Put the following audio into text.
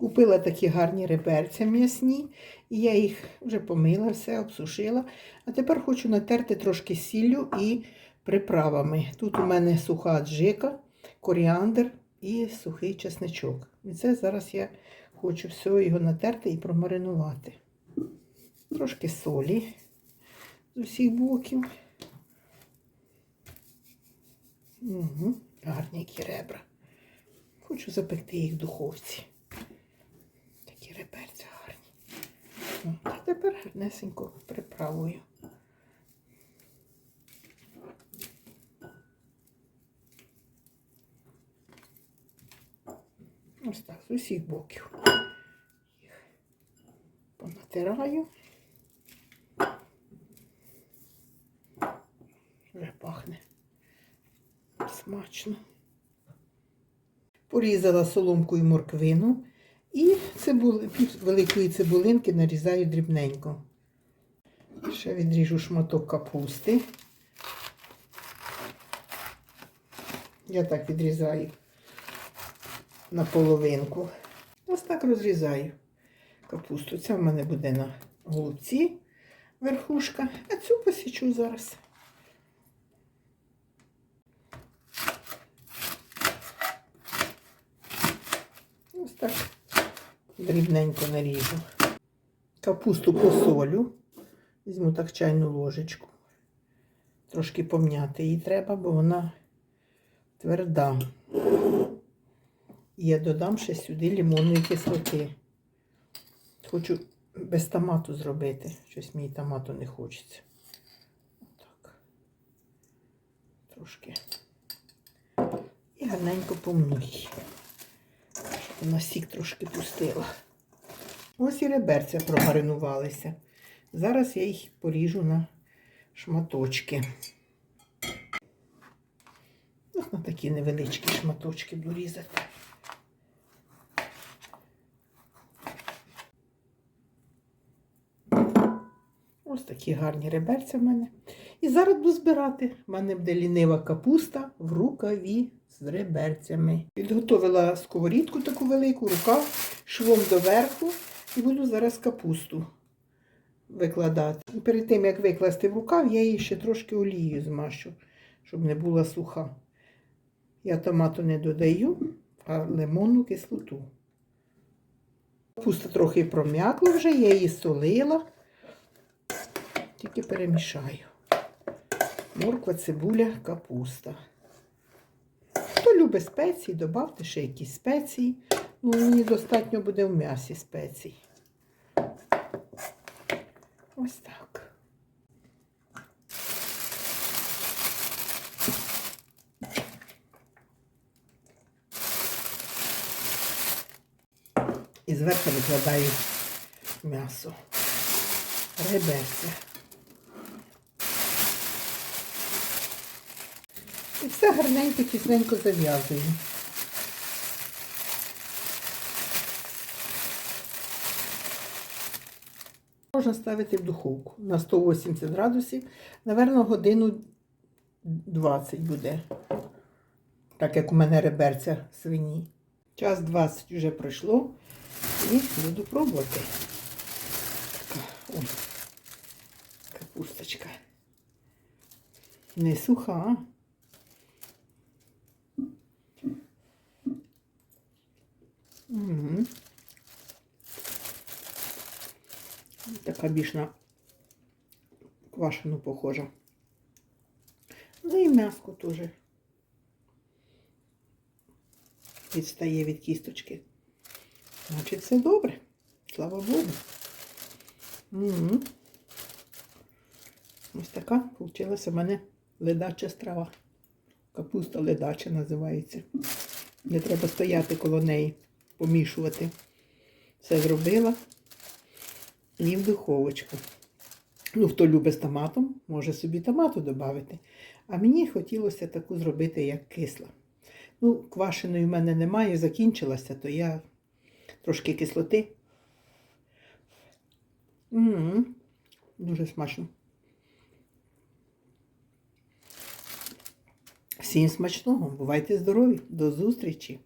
Купила такі гарні реберця м'ясні, і я їх вже помила, все обсушила. А тепер хочу натерти трошки сіллю і приправами. Тут у мене суха аджика, коріандр і сухий чесничок. І це зараз я хочу все його натерти і промаринувати. Трошки солі з усіх боків. Угу. Гарні які ребра. Хочу запекти їх в духовці. Такі реберця гарні. О, А тепер гарнесенько приправую. Ось так, з усіх боків. Їх понатираю. Вже пахне смачно. Порізала соломкою морквину і цибули, пів великої цибулинки нарізаю дрібненько. Ще відріжу шматок капусти. Я так відрізаю на половинку. Ось так розрізаю капусту. Ця в мене буде на голубці верхушка, а цю посічу зараз. Ось так дрібненько наріжу. Капусту посолю. Візьму так чайну ложечку. Трошки пом'яти її треба, бо вона тверда. І я додам ще сюди лимонної кислоти. Хочу без томату зробити. Щось мені томату не хочеться. Отак. Трошки. І гарненько. Щоб вона сік трошки пустила. Ось і реберця промаринувалися. Зараз я їх поріжу на шматочки. Ось на такі невеличкі шматочки буду різати. Ось такі гарні реберця в мене. І зараз буду збирати. У мене буде лінива капуста в рукаві з реберцями. Підготовила сковорідку таку велику, рукав, швом доверху і буду зараз капусту викладати. І перед тим, як викласти в рукав, я її ще трошки олією змащу, щоб не була суха. Я томату не додаю, а лимонну кислоту. Капуста трохи пром'якла вже, я її солила. Тільки перемішаю. Морква, цибуля, капуста. Хто любить спеції, додавте ще якісь спеції. Ну, мені достатньо буде в м'ясі спецій. Ось так. І зверху викладаю м'ясо. Реберця. І все гарненько, тісненько зав'язую. Можна ставити в духовку на 180 градусів. Наверно, годину 20 буде. Так як у мене реберця свині. Час 20 вже пройшло і буду пробувати. Така, капусточка. Не суха. Така більш на квашену похожа. Ну і м'яско теж відстає від кісточки. Значить, все добре. Слава Богу. Ось така вийшла в мене ледача страва. Капуста ледача називається. Не треба стояти коло неї, помішувати. Все зробила і в духовочку. Ну, хто любить з томатом, може собі томату додати. А мені хотілося таку зробити, як кисла. Ну, квашеної в мене немає, закінчилася, то я трошки кислоти. М -м -м. Дуже смачно. Всім смачного, бувайте здорові, до зустрічі!